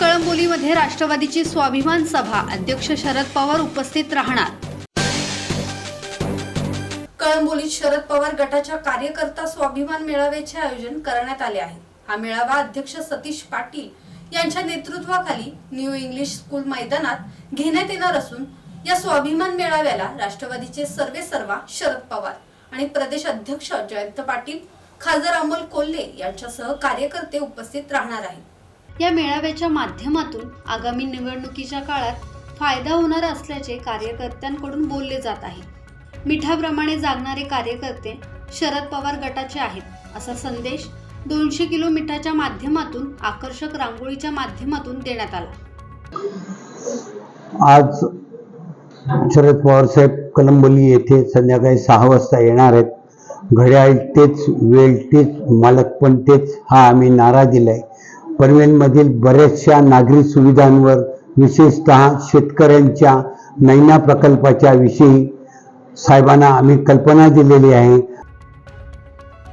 कळंबोलीमध्ये राष्ट्रवादीची स्वाभिमान सभा. अध्यक्ष शरद पवार उपस्थित राहणार. कळंबोलीत शरद पवार गटाच्या कार्यकर्ता स्वाभिमान मेळाव्याचे आयोजन करण्यात आले आहे. हा मेळावा अध्यक्ष सतीश पाटील यांच्या नेतृत्वाखाली न्यू इंग्लिश स्कूल मैदानात घेण्यात येणार असून या स्वाभिमान मेळाव्याला राष्ट्रवादीचे सर्वे सर्वा शरद पवार आणि प्रदेश अध्यक्ष जयंत पाटील खासदार अमोल कोल्हे यांच्यासह कार्यकर्ते उपस्थित राहणार आहेत. या मेळाव्याच्या माध्यमातून आगामी निवडणुकीच्या काळात फायदा होणार असल्याचे कार्यकर्त्यांकडून बोलले जात आहे. मिठाप्रमाणे जागणारे कार्यकर्ते शरद पवार गटाचे आहेत असा संदेश दोनशे किलो मिठाच्या माध्यमातून आकर्षक रांगोळीच्या माध्यमातून देण्यात आला. आज शरद पवार साहेब कलंबोली येथे संध्याकाळी सहा वाजता येणार आहेत. घड्याळ तेच वेळ तेच मालक पण तेच हा आम्ही नारा दिलाय. पनवेलमधील बऱ्याचशा नागरी सुविधांवर विशेषतः शेतकऱ्यांच्या नैना प्रकल्पाच्या विषयी साहेबांना आम्ही कल्पना दिलेली आहे.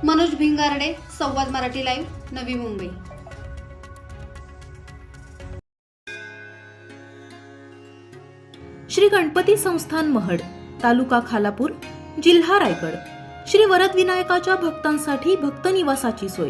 मनोज भिंगारडे संवाद मराठी लाईव्ह नवी मुंबई. श्री गणपती संस्थान महड तालुका खालापूर जिल्हा रायगड. श्री वरद विनायकाच्या भक्तांसाठी भक्त निवासाची सोय.